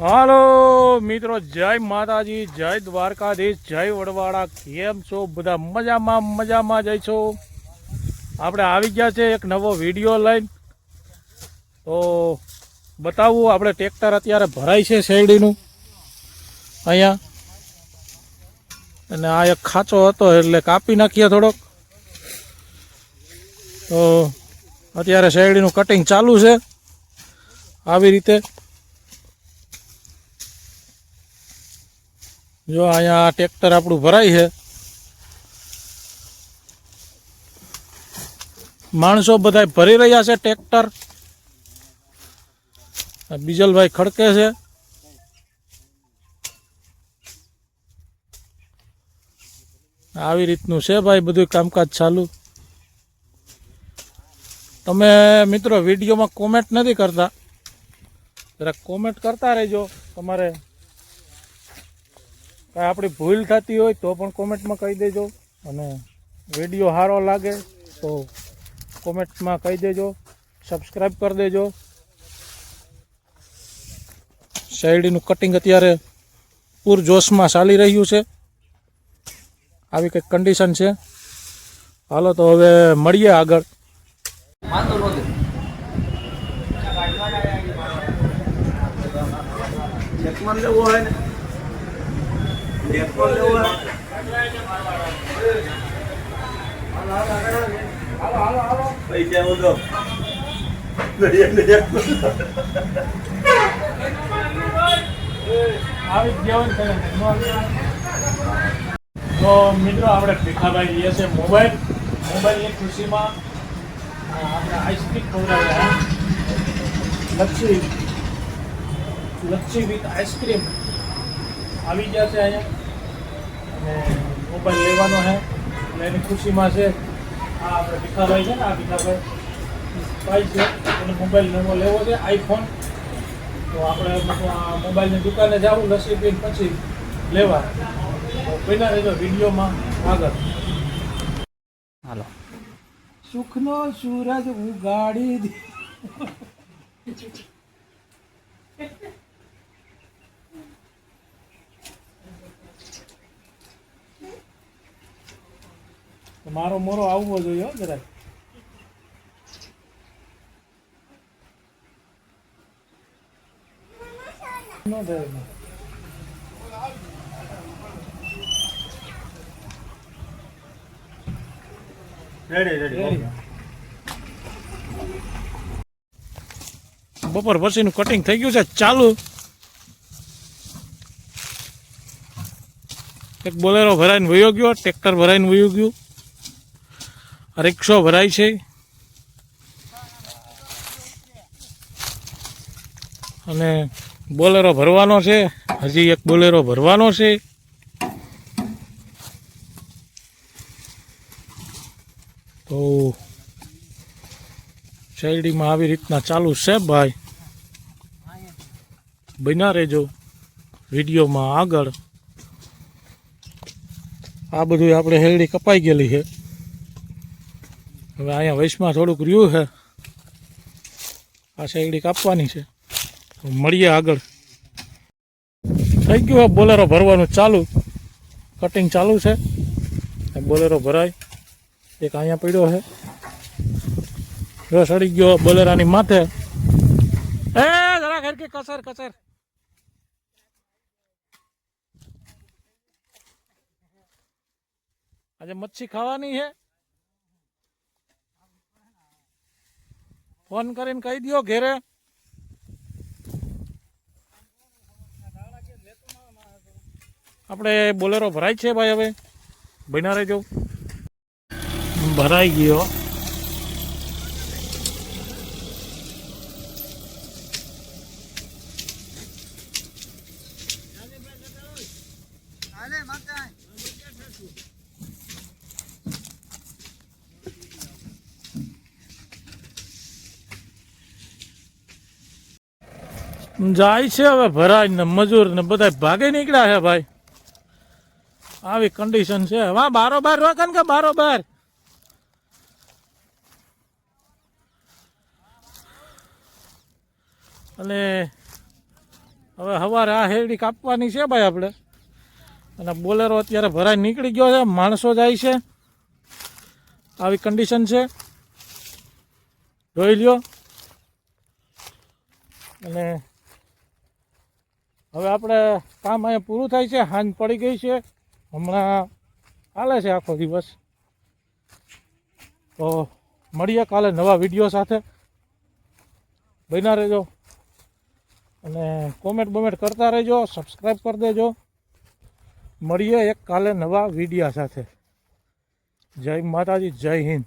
હાલો, મિત્રો, જય માતાજી, જય દ્વારકાધીશ, જય વડવાળા. કેમ છો બધા? મજામાં મજામાં જઈ છો? આપણે આવી ગયા છે એક નવો વીડિયો લઈને. તો બતાવું, આપણે ટ્રેક્ટર અત્યારે ભરાય છે શેરડીનું. અહીંયા. અને આ એક ખાંચો હતો એટલે કાપી નાખીએ થોડોક. તો અત્યારે શેરડીનું કટિંગ ચાલુ છે. આવી રીતે જો અહીંયા ટ્રેક્ટર આપણું ભરાય છે. માણસો બધા ભરી રહ્યા છે ટ્રેક્ટર. બીજલભાઈ ખડકે છે. આવી રીતનું છે ભાઈ બધું કામકાજ ચાલુ. તમે મિત્રો વિડીયોમાં કોમેન્ટ નથી કરતા. જરાક કોમેન્ટ કરતા રહેજો તમારે. કાંઈ આપણી ભૂલ થતી હોય તો પણ કોમેન્ટમાં કહી દેજો અને વીડિયો સારો લાગે તો કોમેન્ટમાં કહી દેજો સબસ્ક્રાઈબ કરી દેજો. શેરડીનું કટિંગ અત્યારે પૂરજોશમાં ચાલી રહ્યું છે. આવી કંઈક કન્ડિશન છે. હાલો તો હવે મળીએ આગળ. એકમાં લેવો હોય ને? પૈસા ઉધો આવી જ જવાનું છે તો મિત્રો આપણે ભીખાભાઈ લઈએ છે મોબાઈલ. મોબાઈલની ખુશીમાં અ, આપણે ice cream ખવડાવ્યા lassi lassi with ice cream આવી ગયા છે અહીંયા. અને મોબાઈલ લેવાનો છે અને એની ખુશીમાં છે આ આપણે ભીખાભાઈ છે ને આ ભીખાભાઈ ભાઈ છે. એને મોબાઈલ નવો લેવો છે આઈફોન તો આપણે આ મોબાઈલની દુકાને જવું લસી પીને પછી લેવા તો પહેલા રહેજો વિડીયોમાં આગળ. હાલો. સુખનો સૂરજ ઉગાડી મારો મોરો આવવો જોઈએ હો જરાક નો થાય બપોર પછીનું કટિંગ થઈ ગયું છે ચાલુ. એક બોલેરો ભરાઈને વયો ગયો ટ્રેક્ટર ભરાઈને વયો ગયું. રિક્ષો ભરાય છે. અને બોલેરો ભરવાનો છે. હજી એક બોલેરો ભરવાનો છે. તો શેરડીમાં આવી રીતના ચાલુ છે ભાઈ. બન્યા રહેજો વિડીયોમાં આગળ. આ બધું આપણે શેરડી કપાઈ ગયેલી છે. હવે અહીંયા વૈશમાં થોડુંક રહ્યું છે. આ શેરડી કાપવાની છે. મળીએ આગળ. થઈ ગયું આ બોલેરો ભરવાનું ચાલુ. કટિંગ ચાલુ છે. બોલેરો ભરાય. એક અહીંયા પડ્યો છે. રસ સડી ગયો બોલેરાની માથે. એ, જરા ઘર કે કસર કસર. આજે મચ્છી ખાવાની છે. ફોન કરીને કહી દો ઘેરે. આપણે બોલેરો ભરાય છે ભાઈ હવે? બન્યા રહેજો. ભરાઈ ગયો. જાય છે હવે ભરાય ને મજૂર ને બધા ભાગે નીકળ્યા છે ભાઈ. આવી કન્ડિશન છે. વા બારો બાર રોકન કે બારો બાર અને હવે સવારે આ હેરડી કાપવાની છે ભાઈ આપણે. અને બોલેરો અત્યારે ભરાઈ નીકળી ગયો છે. માણસો જાય છે. આવી કન્ડિશન છે. જોઈ લ્યો. અને હવે આપણે કામ અહીંયા પૂરું થાય છે, હાંજ પડી ગઈ છે. હમણાં ચાલે છે આખો દિવસ. તો મળીએ કાલે નવા વીડિયો સાથે. બન્યા રહેજો. અને કોમેન્ટ બોમેન્ટ કરતા રહેજો સબસ્ક્રાઈબ કરી દેજો. મળીએ એક કાલે નવા વિડીયા સાથે. જય માતાજી, જય હિન્દ.